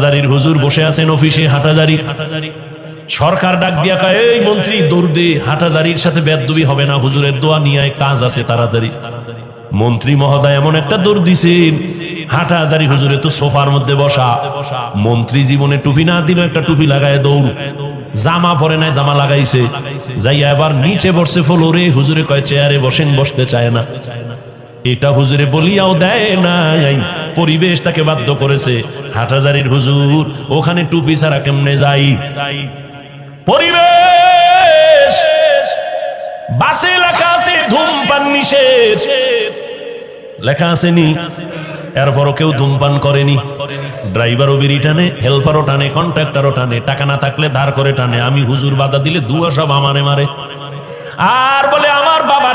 হাটাজারির হুজুর বসে আছেন অফিসে হাটাজারি। সরকার ডাক দিয়া কয়, এই মন্ত্রী, দৌড় দে, হাটাজারির সাথে বেদবি হবে না, হুজুরের দোয়া নিয়ে কাজ আছে তাড়াতাড়ি। মন্ত্রী মহোদয় এমন একটা দৌড় দিছেন, হাটাজারি হুজুরে তো সোফার মধ্যে বসা। মন্ত্রী জীবনে টুপি না দিল একটা টুপি লাগায় দৌড়। জামা পরে নাই, জামা লাগাইছে। যাইয়া এবার নিচে বসছে ফলোরে, হুজুরে কয়, চেয়ারে বসেন, বসতে চায় না। এটা হুজুরে বলিয়াও দেয় নাই। পরিবেশ তাকে বাধ্য করেছে। হাটাজারির হুজুর, ওখানে টুপি ছাড়া কেমনে যাই? পরিবেশ! বাসে লেখা আছে, ধূমপান নিষেধ। লেখা আসেনি এরপরও কেউ ধূমপান করেনি। ড্রাইভারও বিড়ি টানে, হেল্পারও টানে, কন্ট্রাক্টরও টানে, টাকা না থাকলে ধার করে টানে। আমি হুজুর বাধা দিলে দুয়া সব আমারে মারে। আর বলে, আমার বাবার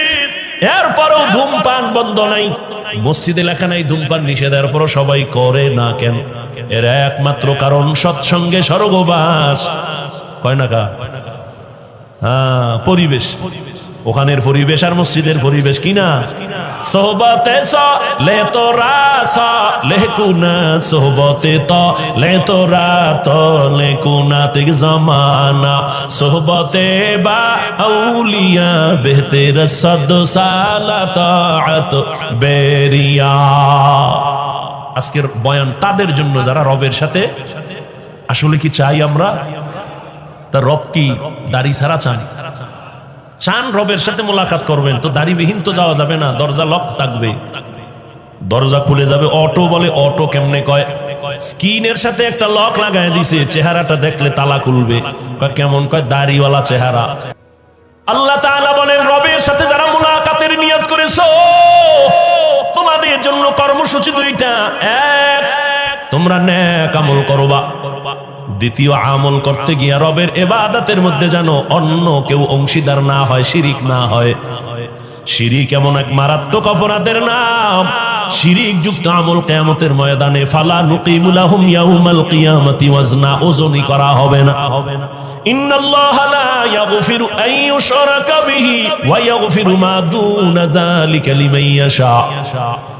এরপরও ধূমপান বন্ধ নাই। মসজিদে লেখা নাই, ধূমপান নিষেধ। এরপরও সবাই করে না কেন? এর একমাত্র কারণ সৎসঙ্গে স্বর্গবাস। কয় না কা হ্যাঁ পরিবেশ। ওখানের পরিবেশ আর মসজিদের পরিবেশ কি না? সোহবতে স, লে তো রাস লে কুনা সোহবতে ত, লে তো রাত লে কুনা তিক জমানা। সোহবতে বা আউলিয়া বেহতে রসদ সালাত বেরিয়া। আজকের বয়ান তাদের জন্য যারা রবের সাথে, আসলে কি চাই আমরা? তার রব কি দাড়ি ছাড়া চান? চান রবের সাথে মোলাকাত করবেন, তো দাড়িবিহীন তো যাওয়া যাবে না, দরজা লক থাকবে। দরজা খুলে যাবে, অটো বলে, অটো কেমনে কয়? স্কিনের সাথে একটা লক লাগায় দিছে, চেহারাটা দেখলে তালা খুলবে। কেমন? কয়, দাড়িওয়ালা চেহারা। আল্লাহ তাআলা বলেন, রবের সাথে যারা মুলাকাতের নিয়ত করেছ, তোমাদের জন্য কর্মসূচি দুইটা। এক, তোমরা ন্যাক আমল করবা। দ্বিতীয় আমল করতে গিয়া রবের এবাদাতের মধ্যে যেন অন্য কেউ অংশীদার না হয়, শিরিক না হয়। শিরিক এমন এক মারাত্মক অপরাধের নাম। শিরিক যুক্ত আমল কেয়ামতের ময়দানে, ফালা নুকিমুলাহুম ইয়াউমাল কিয়ামতি, ওয়াজনা ওজনই করা হবে না হবে না। إن الله لا يغفر أن يشرك به ويغفر ما دون ذلك لمن يشاء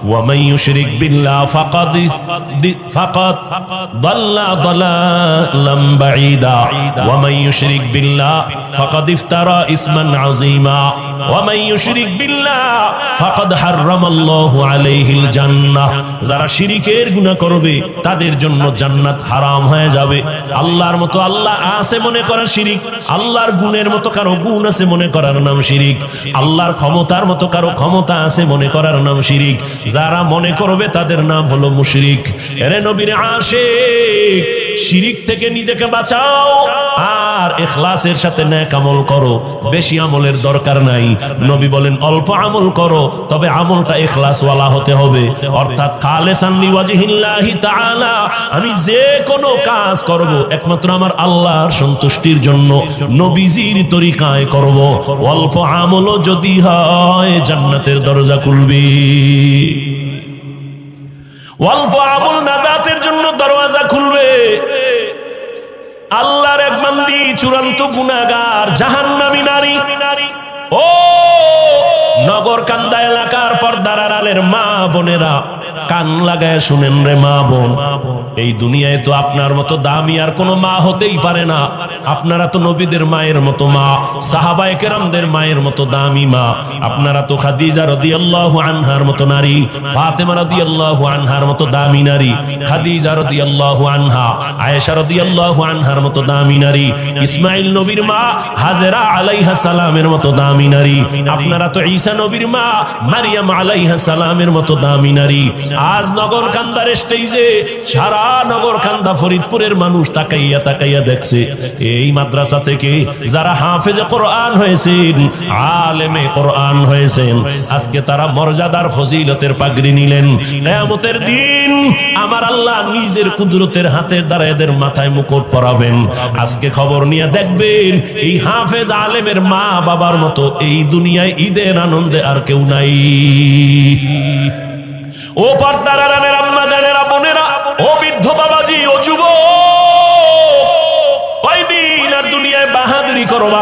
ومن يشرك بالله فقد فقد ضل ضلالا بعيدا ومن يشرك بالله فقد افترى إثما عظيما ওয়ামান ইউশরিক বিল্লাহ, ফাকাদ যারা শিরিকের গুনাহ করবে, তাদের জন্য জান্নাত হারাম হয়ে যাবে। আল্লাহর মতো আল্লাহ আছে মনে করা শিরিক, আল্লাহর গুণের মতো কারও গুণ আছে মনে করার নাম শিরিক। আল্লাহর ক্ষমতার মতো কারও ক্ষমতা আছে মনে করার নাম শিরিক। যারা মনে করবে, তাদের নাম হলো মুশরিক। এরে নবীর আসে শিরিক থেকে নিজেকে বাঁচাও, আর এখলাসের সাথে ন্যাক আমল করো। বেশি আমলের দরকার নাই। নবী বলেন, অল্প আমল করো, তবে আমলটা এখলাসওয়ালা হতে হবে। অর্থাৎ তাআলা, আমি যে কোনো কাজ করব, একমাত্র আমার আল্লাহর সন্তুষ্টির জন্য নবীজির তরিকায় করব। অল্প আমলও যদি হয়, জান্নাতের দরজা খুলবি। অল্প আমল নাজাতের জন্য দরওয়াজা খুলবে। আল্লাহর এক বান্দি চূড়ান্ত গুনাগার জাহান্নামী নারী। ও নগর কান্দা এলাকার পর্দার আড়ালের মা বোনেরা। কান লাগায় শুনেন রে মা বোন। এই দুনিয়ায় তো আপনার মতো দামি আর কোনো মা হতেই পারে না। আপনারা তো নবীদের মায়ের মতো মা, সাহাবায়ে কেরামদের মায়ের মতো দামি মা। আপনারা তো খাদিজা রাদিয়াল্লাহু আনহার মতো নারী, ফাতেমা রাদিয়াল্লাহু আনহার মতো দামি নারী, খাদিজা রাদিয়াল্লাহু আনহা, আয়েশা রাদিয়াল্লাহু আনহার মতো দামি নারী ইসমাইল নবীর মা, হাজেরা আলাইহা সালামের মতো দামি নারী। আপনারা তো ঈসা নবীর মা, মারিয়াম আলাইহা সালামের মতো দামি নারী। আজ নগর কান্দার স্টেজে সারা নগর কান্দা ফরিদপুরের মানুষ তাকাইয়া তাকাইয়া দেখছে। এই মাদ্রাসা থেকে যারা হাফেজে কোরআন হয়েছেন, আলেমে কোরআন হয়েছেন, আজকে তারা মর্যাদার ফজিলতের পাগড়ি নিলেন। কেয়ামতের দিন আমার আল্লাহ নিজের কুদরতের হাতের দ্বারা এদের মাথায় মুকুট পরাবেন। আজকে খবর নিয়ে দেখবেন, এই হাফেজ আলেমের মা বাবার মতো এই দুনিয়ায় ঈদের আনন্দে আর কেউ নাই। ও পর্দারা রানের আম্মা জানেরা, বোনেরা, ও বৃদ্ধ বাবাজি, ও যুব কয়দিন আর দুনিয়ায় বাহাদুরি করবা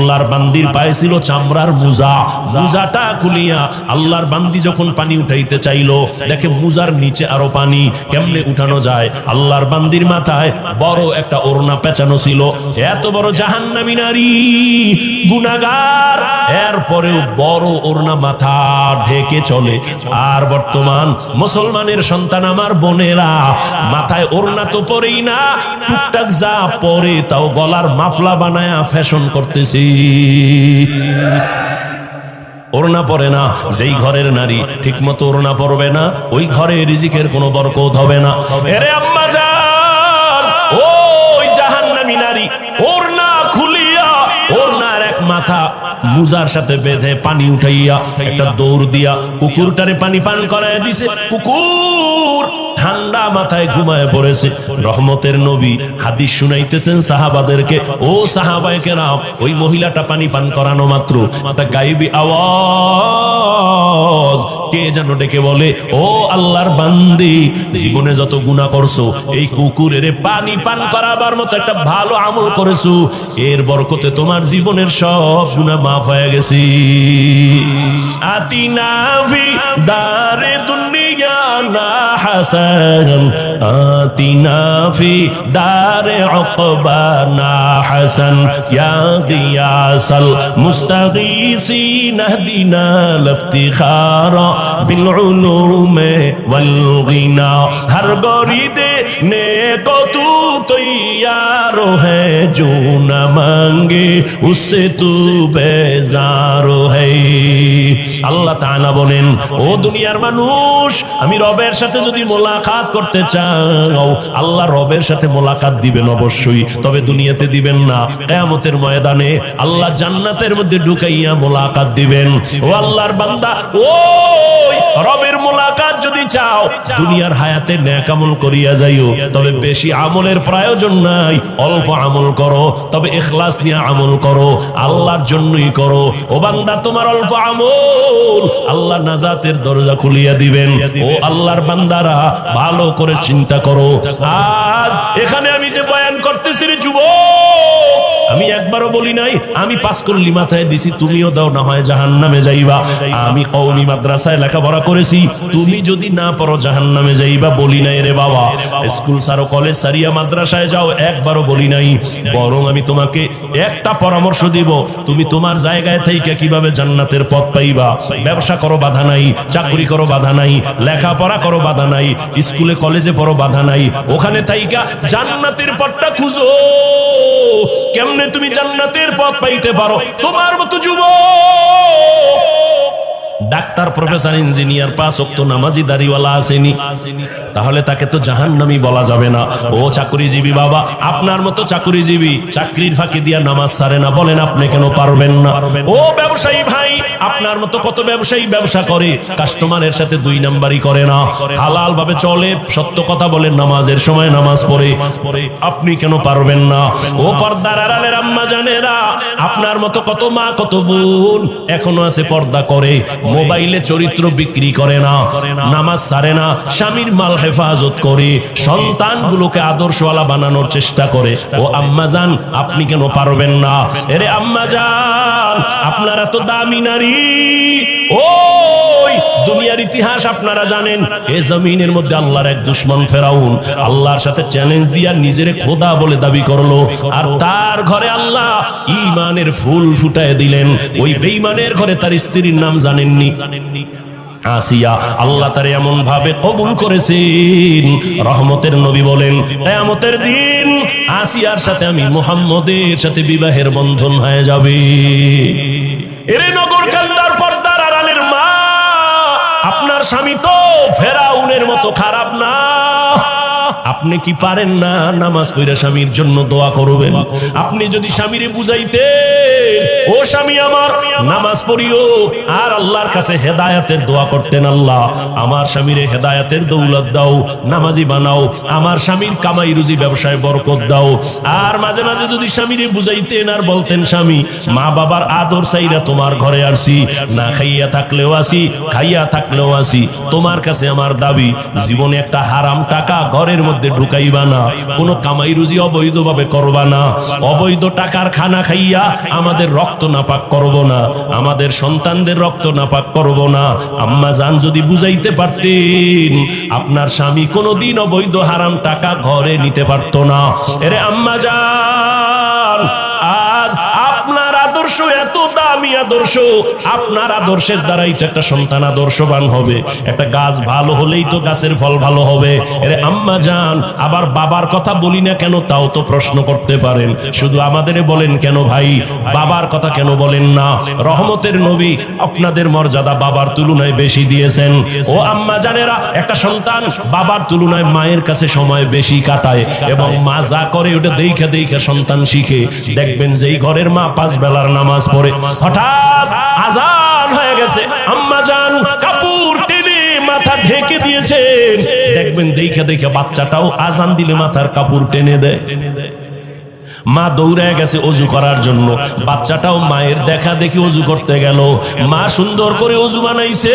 আল্লাহর বান্দির পায়ে ছিল চামড়ার মুজা। মুজাটা খুলিয়া আল্লাহর বান্দি যখন পানি উঠাইতে চাইলো, দেখে মুজার নিচে আরও পানি। কেমনে উঠানো যায়? আল্লাহর বান্দির মাথায় বড় একটা ওড়না পেঁচানো ছিল। এত বড় জাহান্নামী নারী গুনাগার এরপরেও বড় ওড়না মাথা ঢেকে চলে। আর বর্তমান মুসলমানের সন্তান আমার বোনেরা, মাথায় ওড়না তো পরেই না, টুকটাক যা পরে তাও গলার মাফলা বানায়া ফ্যাশন করতেছি। ওড়না পরে না, যেই ঘরের নারী ঠিক মতো ওড়না পরবে না, ওই ঘরে রিজিকের কোনো বরকত হবে না। এরে আম্মা যান ওই জাহান্নামী নারী, ওড়না খুলিয়া, ওড়নার এক মাথা মুজার সাথে বেঁধে পানি উঠাইয়া একটা দৌড় দিয়া কুকুরটারে পানি পান করায় দিছে। কুকুর ঠান্ডা মাথায় ঘুমায় পড়েছে। রহমতের নবী হাদিস শুনাইতেছেন সাহাবাদেরকে, ও সাহাবায়ে কেরাম, ওই মহিলাটা পানি পান করানো মাত্র। একটা গাইবি আওয়াজ, কে যেন ডেকে বলে, ও আল্লাহর বান্দি, জীবনে যত গুনাহ করছ, এই কুকুরের পানি পান করাবার মতো একটা ভালো আমল করেছ। এর বরকতে তোমার জীবনের সব গুনাহ মাফ হয়ে গেছে। আতিনা ফি দারে দুনিয়া مولانا حسن آتنا في دار عقبانا حسن يا غياث المستغيثين اهدنا الافتخار بالعلوم والغنى ہر گوری نیکو تو تیار ہے جو نہ مانگے اس سے تو بیزار ہے আল্লাহ তাআলা বলেন, ও দুনিয়ার মানুষ, আমি রবের সাথে যদি মোলাকাত করতে চাও, আল্লাহ রবের সাথে মোলাকাত দিবেন অবশ্যই, তবে দুনিয়াতে দিবেন না। কিয়ামতের ময়দানে আল্লাহ জান্নাতের মধ্যে ঢুকাইয়া মোলাকাত দিবেন। ও আল্লাহর বান্দা, ওই রবের মোলাকাত যদি চাও, দুনিয়ার হায়াতে ন্যাক আমল করিয়া যাইও। তবে বেশি আমলের প্রয়োজন নাই, অল্প আমল করো, তবে ইখলাস নিয়ে আমল করো, আল্লাহর জন্যই করো। ও বান্দা, তোমার অল্প আমল আল্লাহ নাজাতের দরজা খুলিয়া দিবেন। ও আল্লাহর বান্দারা, ভালো করে চিন্তা করো। আজ এখানে আমি যে বয়ান করতেছি রে আমি একবারও বলি নাই, আমি পাস করলি মাথায় দিছি, তুমিও দাও, না হয় জাহান নামে যাইবা। আমি কৌমি মাদ্রাসায় লেখাপড়া করেছি, তুমি যদি না পারো জাহান নামে যাইবা, বলি নাই রে বাবা। স্কুল সারো কলেজ সারিয়া মাদ্রাসায় যাও, একবারও বলি নাই। বরং আমি তোমাকে একটা পরামর্শ দিব, তুমি তোমার জায়গায় থেকে কীভাবে জান্নাতের পথ পাইবা। ব্যবসা করো, বাধা নাই। চাকরি করো, বাধা নাই। লেখাপড়া করো, বাধা নাই। স্কুলে, কলেজে পড়ো, বাধা নাই। ওখানে তাইকা জান্নাতের পথটা খুঁজো। কেমনে তুমি জান্নাতের পথ পাইতে পারো? তোমার মতো যুব ডাক্তার, প্রফেসর, ইঞ্জিনিয়ার, পাঁচ অক্ত নামাজি, দাড়িওয়ালা আসেনি। তাহলে তাকে তো জাহান্নামি বলা যাবে না। ও চাকরিজীবী বাবা, আপনার মতো চাকরিজীবী চাকরির ফাঁকি দিয়া নামাজ সারে না। বলেন, আপনি কেন পারবেন না? ও ব্যবসায়ী ভাই, আপনার মতো কত ব্যবসায়ী ব্যবসা করে, কাস্টমারের সাথে দুই নাম্বারই করে না। হালাল ভাবে চলে, সত্য কথা বলেন নামাজের সময় নামাজ পড়ে। আপনি কেন পারবেন না? ও পর্দার আড়ালের আম্মা জানেরা, আপনার মতো কত মা, কত বোন এখনও আছে পর্দা করে। মোবাইলে চরিত্র বিক্রি করে না, নামাজ সারে না, স্বামীর মাল হেফাজত করে, সন্তানগুলোকে আদর্শওয়ালা বানানোর চেষ্টা করে। ও আম্মাজান আপনি কেন পারবেন না? এরে আম্মা জান, আপনারা তো দামি নারী। ওই দুনিয়ার ইতিহাস আপনারা জানেন। এ জমিনের মধ্যে আল্লাহর এক দুশ্মন ফেরাউন, আল্লাহর সাথে চ্যালেঞ্জ নিজের খোদা বলে দাবি করল। আর তার ঘরে আল্লাহ ইমানের ফুল ফুটায় দিলেন। ওই ঘরে তার স্ত্রীর নাম জানেননি। আসিয়া আল্লাহ তার এমন ভাবে কবুল করেছেন। রহমতের নবী বলেন, কেয়ামতের দিন আসিয়ার সাথে আমি মুহাম্মদের সাথে বিবাহের বন্ধন হয়ে যাবে। এরে নগর কান্দার আপনার স্বামী তো ফেরাউনের মতো খারাপ না। আপনি কি পারেন না নামাজ পড়া স্বামীর জন্য দোয়া করবেন? আপনি যদি স্বামীরে বুঝাইতেন ও স্বামী আমার, নামাজ পড়িও। আর আল্লাহর কাছে হেদায়াতের দোয়া করতেন আল্লাহ। আমার স্বামীরে হেদায়াতের দৌলত দাও, নামাজি বানাও। আমার স্বামীর কামাই রুজি ব্যবসায় বরকত দাও। আর মাঝে মাঝে যদি স্বামীরে বুঝাইতেন আর বলতেন, স্বামী, মা বাবার আদর চাইরা তোমার ঘরে আসি। না খাইয়া থাকলেও আসি, খাইয়া থাকলেও আসি। তোমার কাছে আমার দাবি, জীবনে একটা হারাম টাকা ঘরের মধ্যে ঢুকাইবা না। কোনো কামাই রুজি অবৈধভাবে করবা না। অবৈধ টাকার খানা খাইয়া আমাদের রক্ত নাপাক করব না, আমাদের সন্তানদের রক্ত নাপাক করব না। আম্মা জান যদি বুঝাইতে পারতেন, আপনার স্বামী কোনোদিন অবৈধ হারাম টাকা ঘরে নিতে পারতো না। এরে আম্মা আজ আপনার আদর্শ, এত দামি আদর্শ। আপনার আদর্শের দ্বারাই তো একটা সন্তান আদর্শবান হবে। একটা গাছ ভালো হলেই তো গাছের ফল ভালো হবে। এরে আম্মা যান আবার বাবার কথা বলি না কেন তাও তো প্রশ্ন করতে পারেন। শুধু আমাদের বলেন কেন ভাই? বাবার কথা কেন বলেন না? রহমতের নবী আপনাদের মর্যাদা বাবার তুলনায় বেশি দিয়েছেন। ও আম্মা জানেরা, একটা সন্তান বাবার তুলনায় মায়ের কাছে সময় বেশি কাটায় এবং মা যা করে ওটা দেখে দেখে সন্তান শিখে। দেখবেন যেই ঘরের মা পাঁচ বেলার নামাজ পড়ে। হঠাৎ আজান হয়ে গেছে। আম্মা জান কাপড় টেনে মাথা ঢেকে দিয়েছে দেখবেন, দেখে দেখে বাচ্চাটাও আজান দিলে মাথার কাপড় টেনে দেয় টেনে দেয়। মা দৌড়ায় গেছে অজু করার জন্য। বাচ্চাটাও মায়ের দেখা দেখি অজু করতে গেল। মা সুন্দর করে অজু বানাইছে।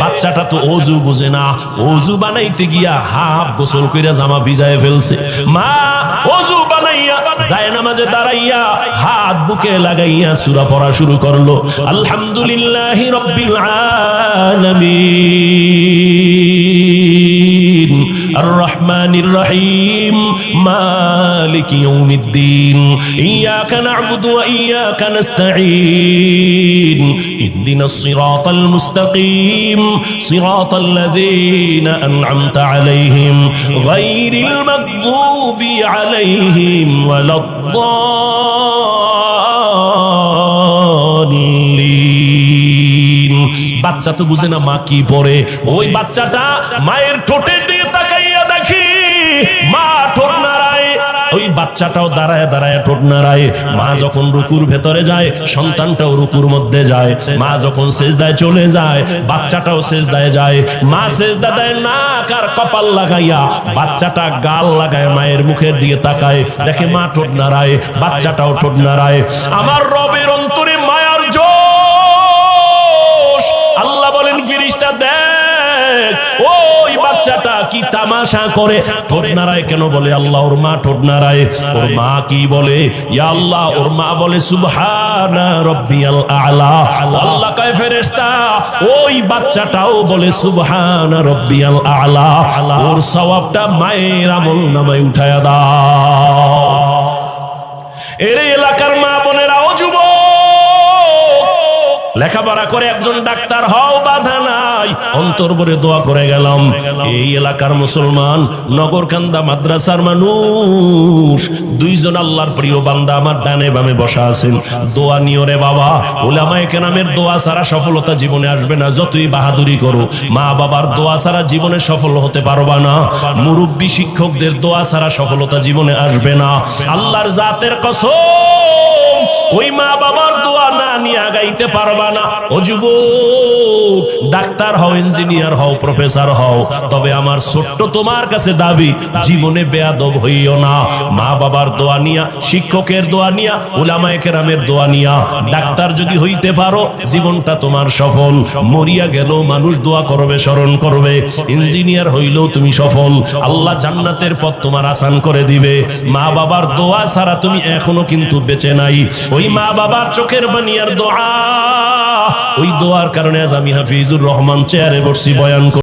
বাচ্চাটা তো অজু বুঝে না। অজু বানাইতে গিয়া হাফ গোসল কইরা জামা ভিজায় ফেলছে। মা, অজু বানাইয়া যায় নামাজে দাঁড়াইয়া হাত বুকে লাগাইয়া সুরা পড়া শুরু করল। আলহামদুলিল্লাহি রাব্বিল আলামিন। الرحمن الرحيم مالك يوم الدين إياك نعبد وإياك نستعين اهدنا الصراط المستقيم صراط الذين أنعمت عليهم غير المغضوب عليهم ولا الضالين বাচ্চা তো বুঝে না মা কি পড়ে ওই বাচ্চাটা মায়ের ঠোঁটের দিকে ওই বাচ্চাটাও দাঁড়ায় দাঁড়ায় ঠোঁট নাড়ায়। মা যখন রুকুর ভেতরে যায়, সন্তানটাও রুকুর মধ্যে যায়। মা যখন সেজদায় চলে যায়, বাচ্চাটাও সেজদায় যায়। মা সেজদা দেয় না কার কপাল লাগাইয়া, বাচ্চাটা গাল লাগায় মায়ের মুখের দিকে তাকায়। দেখে মা ঠোঁট নাড়ায়, বাচ্চাটাও ঠোঁট নাড়ায়। আমার রবের অন্তরে ওই বাচ্চাটা কি তামাশা করে? ঠোঁট নাড়ায় কেন বলে? আল্লাহ, ওর মা ঠোঁট নাড়ায়। ওর মা কি বলে? ইয়া আল্লাহ, ওর মা বলে, সুবহানা রব্বিয়াল আলা। আল্লাহ কয়, ফেরেশতা, ওই বাচ্চাটাও বলে, সুবহানা রব্বিয়াল আলা। ওর সওয়াবটা মায়ের আমল নামায় উঠায়া দাও। এর এলাকার মা বোনেরা, ও যুবক! লেখাপড়া করে একজন ডাক্তার, হও বাধা নাই। অন্তর দোয়া করে গেলাম। এই এলাকার মুসলমান, নগরকান্দা মাদ্রাসার মানুষ, দুইজন আল্লাহর প্রিয় বান্দা আমার ডানে বামে বসা আছেন। দোয়া নিও রে বাবা। ওলামায়ে কেরামের দোয়া ছাড়া সফলতা জীবনে আসবে না। যতই বাহাদুরি করো মা বাবার দোয়া ছাড়া জীবনে সফল হতে পারবা না। মুরব্বী শিক্ষকদের দোয়া ছাড়া সফলতা জীবনে আসবে না। আল্লাহর জাতের কসম ওই মা বাবার দোয়া না নিয়ে আগাইতে পারবা না। ও যুবক, ডাক্তার হও ইঞ্জিনিয়ার হও প্রফেসর হও। তবে আমার ছোট্ট তোমার কাছে দাবি, জীবনে বেয়াদব হইও না। মা বাবার দোয়া নিয়া, শিক্ষকের দোয়া নিয়া, উলামায়ে কেরামের দোয়া নিয়া, ডাক্তার যদি হইতে পারো, জীবনটা তোমার সফল। মরিয়া গেল, মানুষ দোয়া করবে, স্মরণ করবে। ইঞ্জিনিয়ার হইলেও তুমি সফল। আল্লাহ জান্নাতের পথ তোমার আসান করে দিবে। মা বাবার দোয়া ছাড়া তুমি এখনও কিন্তু বেঁচে নাই। ওই মা বাবার চোখের বানিয়ার দোয়া ওই দোয়ার কারণে আজ আমি হাফিজুর রহমান চেয়ারে বসছি, বয়ান।